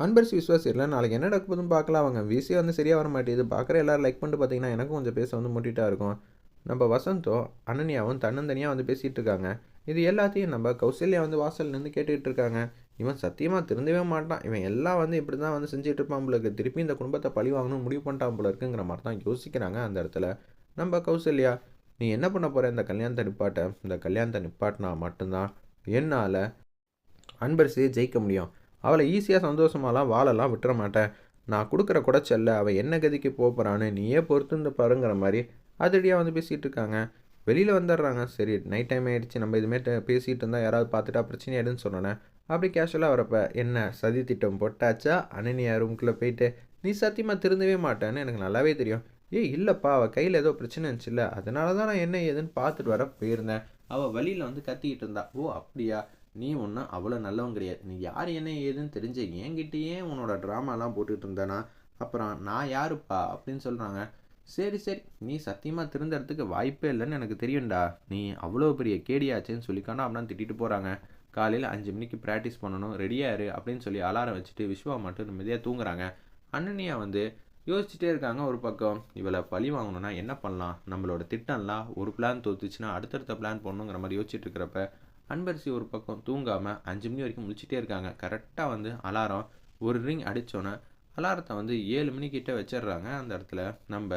அன்பரிசி விஸ்வாஸ் இல்லை நாளைக்கு என்ன நடக்க பார்க்கலாம். அவங்க விசி வந்து சரியாக வர மாட்டேங்குது. பார்க்குற எல்லாரும் லைக் பண்ணிட்டு பார்த்தீங்கன்னா எனக்கும் கொஞ்சம் பேச வந்து முட்டிட்டா இருக்கும். நம்ம வசந்தோ அனன்யாவும் தன்னந்தனியாக வந்து பேசிகிட்டு இருக்காங்க. இது எல்லாத்தையும் நம்ம கௌசல்யா வந்து வாசல்லேருந்து கேட்டுக்கிட்டு இருக்காங்க. இவன் சத்தியமாக திருந்தவே மாட்டான். இவன் எல்லாம் வந்து இப்படி தான் வந்து செஞ்சுட்டு இருப்பான் போல இருக்கு. திருப்பி இந்த குடும்பத்தை பழி வாங்கணும்னு முடிவு பண்ணிட்டான் போல இருக்குங்கிற மாதிரி தான் யோசிக்கிறாங்க அந்த இடத்துல. நம்ம கௌசல்யா நீ என்ன பண்ண போகிற இந்த கல்யாணத்தை நிப்பாட்ட? இந்த கல்யாணத்தை நிப்பாட்டினா மட்டும்தான் என்னால் அன்பரசியை ஜெயிக்க முடியும். அவளை ஈஸியாக சந்தோஷமாலாம் வாழலாம் விட்டுற மாட்டேன் நான் கொடுக்குற குடைச்சல்ல அவள் என்ன கதிக்கு போகிறான்னு நீயே பொறுத்துருந்து பாருங்கிற மாதிரி அதிரடியாக வந்து பேசிகிட்டு இருக்காங்க வெளியில் வந்துடுறாங்க. சரி நைட் டைம் ஆகிடுச்சு நம்ம இதுமாரி பேசிகிட்டு இருந்தால் யாராவது பார்த்துட்டா பிரச்சனை ஆயிடுன்னு சொன்னேன் அப்படி கேஷுவலாக வரப்ப என்ன சதி திட்டம் போட்டாச்சா? அனனியா ரூம்குள்ளே போயிட்டு நீ சத்தியமாக திருந்தவே மாட்டேன்னு எனக்கு நல்லாவே தெரியும். ஏய் இல்லைப்பா அவள் கையில் ஏதோ பிரச்சனை இருந்துச்சுல்ல அதனால தான் நான் என்ன ஏதுன்னு பார்த்துட்டு வர போயிருந்தேன். அவள் வழியில் வந்து கத்திக்கிட்டு இருந்தா ஓ அப்படியா? நீ ஒன்றும் அவ்வளோ நல்லவன் கிடையாது. நீ யார் என்ன ஏதுன்னு தெரிஞ்ச என்கிட்டயே உன்னோட ட்ராமாலாம் போட்டுட்டு இருந்தேனா? அப்புறம் நான் யாருப்பா? அப்படின்னு சொல்கிறாங்க சரி சரி. நீ சத்தியமாக திருந்தறதுக்கு வாய்ப்பே இல்லைன்னு எனக்கு தெரியும்டா. நீ அவ்வளோ பெரிய கேடியாச்சேன்னு சொல்லிக்கானா அப்படின்னா திட்டிட்டு போகிறாங்க காலையில் அஞ்சு மணிக்கு ப்ராக்டிஸ் பண்ணணும் ரெடியாக இரு அப்படின்னு சொல்லி அலாரம் வச்சுட்டு விஸ்வா மட்டும் நிம்மதியாக தூங்குறாங்க. அண்ணனியா வந்து யோசிச்சுட்டே இருக்காங்க ஒரு பக்கம். இவளை பழி வாங்கணும்னா என்ன பண்ணலாம்? நம்மளோட திட்டம்லாம் ஒரு பிளான் தோத்துச்சுன்னா அடுத்தடுத்த பிளான் போடணுங்கிற மாதிரி யோசிச்சுட்டு இருக்கிறப்ப அன்பரிசி ஒரு பக்கம் தூங்காமல் அஞ்சு மணி வரைக்கும் முழிச்சிட்டே இருக்காங்க. கரெக்டாக வந்து அலாரம் ஒரு ரிங் அடித்தோன்னே அலாரத்தை வந்து ஏழு மணிக்கிட்ட வச்சிடுறாங்க அந்த இடத்துல. நம்ம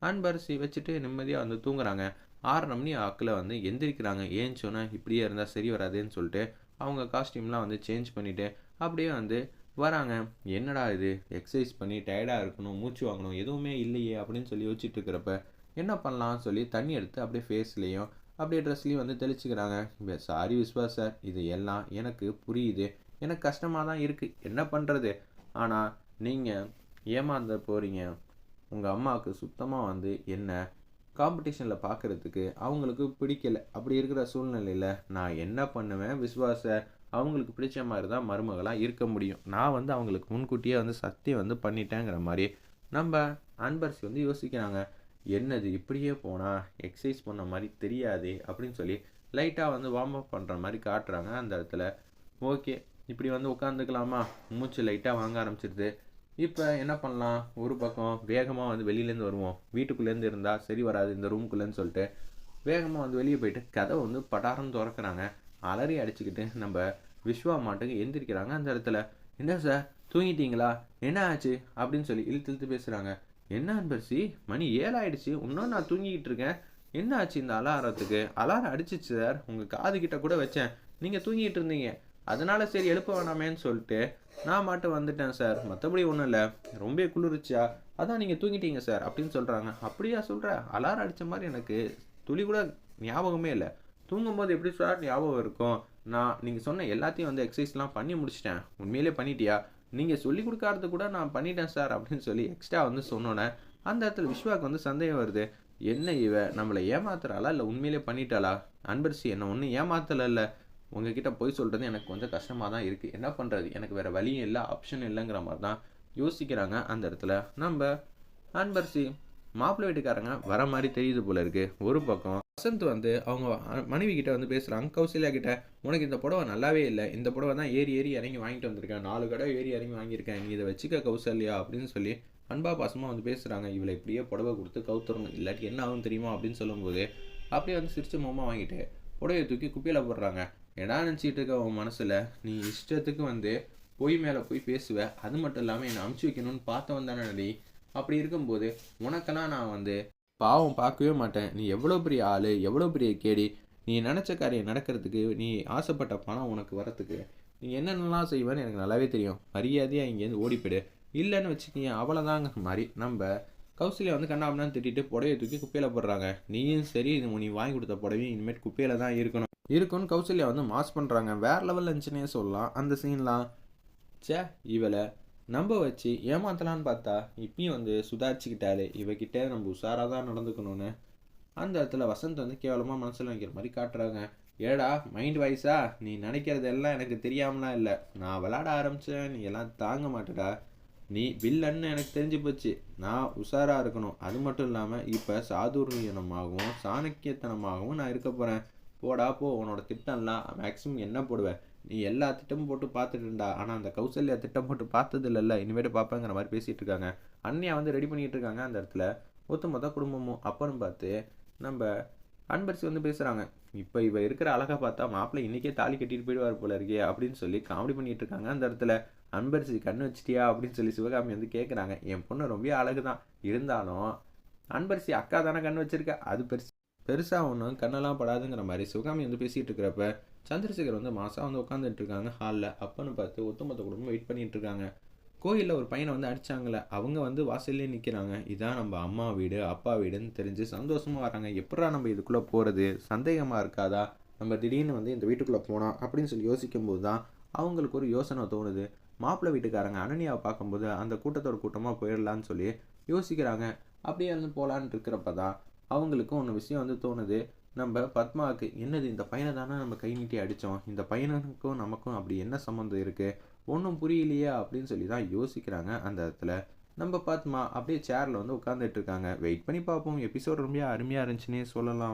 அன்பரிசி வச்சுட்டு நிம்மதியாக வந்து தூங்குறாங்க. ஆறரை மணி ஆக்கில் வந்து எந்திரிக்கிறாங்க. ஏஞ்சோன்னே இப்படியே இருந்தால் சரி வராதுன்னு சொல்லிட்டு அவங்க காஸ்டியூம்லாம் வந்து சேஞ்ச் பண்ணிவிட்டு அப்படியே வந்து வராங்க. என்னடா இது? எக்ஸசைஸ் பண்ணி டயர்டாக இருக்கணும் மூச்சு வாங்கணும் எதுவுமே இல்லையே அப்படின்னு சொல்லி யோசிச்சுட்டு இருக்கிறப்ப என்ன பண்ணலாம்னு சொல்லி தண்ணி எடுத்து அப்படியே ஃபேஸ்லேயும் அப்படியே ட்ரெஸ்லேயும் வந்து தெளிச்சுக்கிறாங்க. சாரி விஸ்வாஸ் சார் இது எல்லாம் எனக்கு புரியுது. எனக்கு கஷ்டமாக தான் இருக்குது என்ன பண்ணுறது ஆனால் நீங்கள் ஏமாந்த போகிறீங்க உங்கள் அம்மாவுக்கு சுத்தமாக வந்து என்ன காம்படிஷனில் பார்க்குறதுக்கு அவங்களுக்கு பிடிக்கல. அப்படி இருக்கிற சூழ்நிலையில் நான் என்ன பண்ணுவேன்? விஸ்வாச அவங்களுக்கு பிடிச்ச மாதிரி தான் மருமகளாக இருக்க முடியும். நான் வந்து அவங்களுக்கு முன்கூட்டியே வந்து சக்தி வந்து பண்ணிட்டேங்கிற மாதிரி நம்ம அன்பர்ஸ் வந்து யோசிக்கிறாங்க. என்னது இப்படியே போனால் எக்ஸசைஸ் பண்ண மாதிரி தெரியாது அப்படின்னு சொல்லி லைட்டாக வந்து வார்ம் அப் பண்ணுற மாதிரி காட்டுறாங்க. அந்த இடத்துல ஓகே இப்படி வந்து உட்காந்துக்கலாமா மூச்சு லைட்டாக வாங்க ஆரம்பிச்சிருது. இப்போ என்ன பண்ணலாம்? ஒரு பக்கம் வேகமாக வந்து வெளியிலேருந்து வருவோம். வீட்டுக்குள்ளேருந்து இருந்தால் சரி வராது இந்த ரூம்குள்ளேன்னு சொல்லிட்டு வேகமாக வந்து வெளியே போயிட்டு கதவை வந்து படாரம் திறக்கிறாங்க. அலறி அடிச்சுக்கிட்டு நம்ம விஸ்வா மாட்டுக்கு எந்திரிக்கிறாங்க அந்த இடத்துல. என்ன சார் தூங்கிட்டீங்களா? என்ன ஆச்சு? அப்படின்னு சொல்லி இழுத்து இழுத்து பேசுகிறாங்க என்ன அன்பரசி மணி ஏழாயிடுச்சு. இன்னும் நான் தூங்கிக்கிட்டு இருக்கேன். என்ன ஆச்சு இந்த அலாரத்துக்கு? Alarm அடிச்சிச்சு sir. உங்கள் காது கிட்ட கூட வச்சேன். நீங்கள் தூங்கிட்டு இருந்தீங்க. அதனால சரி எழுப்ப வேணாமேன்னு சொல்லிட்டு நான் மட்டும் வந்துட்டேன் சார். மற்றபடி ஒன்றும் இல்லை. ரொம்ப குளிர்ச்சியா? அதான் நீங்கள் தூங்கிட்டீங்க சார் அப்படின்னு சொல்கிறாங்க அப்படியா சொல்கிற அலாரம் அடித்த மாதிரி எனக்கு துளி கூட ஞாபகமே இல்லை. தூங்கும்போது எப்படி சார் ஞாபகம் இருக்கும்? நான் நீங்கள் சொன்ன எல்லாத்தையும் வந்து எக்ஸசைஸ்லாம் பண்ணி முடிச்சிட்டேன். உண்மையிலே பண்ணிட்டியா? நீங்கள் சொல்லி கொடுக்காதது கூட நான் பண்ணிட்டேன் சார் அப்படின்னு சொல்லி எக்ஸ்ட்ரா வந்து சொன்னோன்னே அந்த இடத்துல விஸ்வாக்கு வந்து சந்தேகம் வருது. என்ன இவ? நம்மளை ஏமாத்துறாளா? இல்லை உண்மையிலே பண்ணிட்டாளா? அன்பரிசி என்னை ஒன்றும் ஏமாத்தலை இல்லை உங்ககிட்ட போய் சொல்கிறது எனக்கு கொஞ்சம் கஷ்டமாக தான் இருக்குது என்ன பண்ணுறது எனக்கு வேறு வழியும் இல்லை ஆப்ஷன் இல்லைங்கிற மாதிரி தான் யோசிக்கிறாங்க அந்த இடத்துல. நம்ம அன்பரிசி மாப்பிள்ளை வீட்டுக்காரங்க வர மாதிரி தெரியுது போல இருக்குது ஒரு பக்கம் வசந்த் வந்து அவங்க மனைவி கிட்ட வந்து பேசுகிறாங்க கௌசல்யா கிட்ட உனக்கு இந்த புடவை நல்லாவே இல்லை. இந்த புடவை தான் ஏறி ஏறி இறங்கி வாங்கிட்டு வந்திருக்கேன். நாலு கடை ஏறி இறங்கி வாங்கியிருக்கேன். நீ இதை வச்சுக்க கௌசல்யா அப்படின்னு சொல்லி அன்பா பாசமாக வந்து பேசுகிறாங்க இவளை இப்படியே புடவை கொடுத்து கவுத்துறணும். இல்லாட்டி என்ன ஆகும் தெரியுமா அப்படின்னு சொல்லும்போது அப்படியே வந்து சிரிச்ச மோமா வாங்கிட்டு புடவையை தூக்கி குப்பையில் போடுறாங்க. என்ன நினச்சிட்டு இருக்க உன் மனசில்? நீ இஷ்டத்துக்கு வந்து பொய் மேலே போய் பேசுவ. அது மட்டும் இல்லாமல் என்னை அமுச்சு வைக்கணும்னு பார்த்தவன் தானே நடி அப்படி இருக்கும்போது உனக்கெல்லாம் நான் வந்து பாவம் பார்க்கவே மாட்டேன். நீ எவ்வளோ பெரிய ஆள் எவ்வளோ பெரிய கேடி நீ நினச்ச காரியம் நடக்கிறதுக்கு நீ ஆசைப்பட்ட பணம் உனக்கு வரத்துக்கு நீ என்னென்னலாம் செய்வேன்னு எனக்கு நல்லாவே தெரியும். மரியாதையாக இங்கேருந்து ஓடிப்பிடு இல்லைன்னு வச்சுக்கிங்க அவ்வளோதாங்க மாதிரி நம்ம கௌசல்யா வந்து கண்ணாபண்ணான்னு திட்டிட்டு புடவையை தூக்கி குப்பையில் போடுறாங்க. நீயும் சரி இது நீ வாங்கி கொடுத்த புடவையும் இனிமேட் குப்பையில் தான் இருக்கணும். இருக்குன்னு கௌசல்யா வந்து மாஸ் பண்ணுறாங்க வேறு லெவலில் இருந்துச்சுன்னே சொல்லலாம். அந்த சீன்லாம் ச்சே இவளை நம்ப வச்சு ஏமாத்தலான்னு பார்த்தா இப்பயும் வந்து சுதாரிச்சுக்கிட்டாலே இவகிட்ட நம்ம உஷாராக தான் நடந்துக்கணும்னு. அந்த இடத்துல வசந்த் வந்து கேவலமாக மனசில் வைக்கிற மாதிரி காட்டுறாங்க. ஏடா மைண்ட் வைஸா நீ நினைக்கிறது எல்லாம் எனக்கு தெரியாமலாம் இல்லை. நான் விளாட ஆரம்பித்தேன் நீ எல்லாம் தாங்க மாட்டேடா. நீ வில்லன்னு எனக்கு தெரிஞ்சு போச்சு. நான் உஷாராக இருக்கணும். அது மட்டும் இல்லாமல் இப்போ சாதுரியனமாகவும் சாணக்கியத்தனமாகவும் நான் இருக்க போகிறேன் போடா போ. உன்னோட திட்டம்லாம் மேக்ஸிமம் என்ன போடுவேன் நீ எல்லா திட்டமும் போட்டு பார்த்துட்டு இருந்தா ஆனால் அந்த கௌசல்யா திட்டம் போட்டு பார்த்தது இல்லைல்ல இனிமேட்டு பார்ப்பேங்கிற மாதிரி பேசிகிட்டு இருக்காங்க அண்ணியா வந்து ரெடி பண்ணிகிட்டு இருக்காங்க அந்த இடத்துல. ஒட்டுமொத்த குடும்பமும் அப்புறம் பார்த்து நம்ம அன்பரசி வந்து பேசுகிறாங்க இப்போ இவ இருக்கிற அழகா பார்த்தா மாப்பிள்ளை இன்றைக்கே தாலி கட்டிட்டு போயிடுவார் போல இருக்கே அப்படின்னு சொல்லி காமெடி பண்ணிகிட்டு இருக்காங்க அந்த இடத்துல. அன்பரசி கண்ணு வச்சிட்டியா அப்படின்னு சொல்லி சிவகாமி வந்து கேட்குறாங்க என் பொண்ணு ரொம்ப அழகு தான் இருந்தாலும் அன்பரசி அக்கா தானே கண் வச்சிருக்க? அது பெருசு பெருசாக ஒன்றும் கண்ணெல்லாம் படாதுங்கிற மாதிரி சிவகாமி வந்து பேசிகிட்டு இருக்கிறப்ப சந்திரசேகர் வந்து மாதம் வந்து உட்காந்துட்டு இருக்காங்க ஹாலில் அப்பன்னு பார்த்து ஒத்துமொத்த குடும்பம் வெயிட் பண்ணிட்டு இருக்காங்க கோயிலில் ஒரு பையனை வந்து அடித்தாங்களே அவங்க வந்து வாசல்லே நிற்கிறாங்க இதான் நம்ம அம்மா வீடு அப்பா வீடுன்னு தெரிஞ்சு சந்தோஷமாக வராங்க. எப்படா நம்ம இதுக்குள்ளே போகிறது சந்தேகமாக இருக்காதா? நம்ம திடீர்னு வந்து இந்த வீட்டுக்குள்ளே போனோம் அப்படின்னு சொல்லி யோசிக்கும்போது தான் அவங்களுக்கு ஒரு யோசனை தோணுது. மாப்பிள்ளை வீட்டுக்காரங்க அனனியாவை பார்க்கும்போது அந்த கூட்டத்தோட கூட்டமாக போயிடலான்னு சொல்லி யோசிக்கிறாங்க. அப்படியே வந்து போகலான்னு இருக்கிறப்ப தான் அவங்களுக்கும் ஒன்று விஷயம் வந்து தோணுது. நம்ம பத்மாவுக்கு என்னது இந்த பையனை தானே நம்ம கை நீட்டி அடித்தோம் இந்த பையனுக்கும் நமக்கும் அப்படி என்ன சம்மந்தம் இருக்குது ஒன்றும் புரியலையே அப்படின்னு சொல்லி தான் யோசிக்கிறாங்க அந்த இடத்துல. நம்ம பத்மா அப்படியே சேரில் வந்து உட்காந்துட்டு இருக்காங்க. வெயிட் பண்ணி பார்ப்போம். எபிசோட் ரொம்ப அருமையாக இருந்துச்சுன்னே சொல்லலாம்.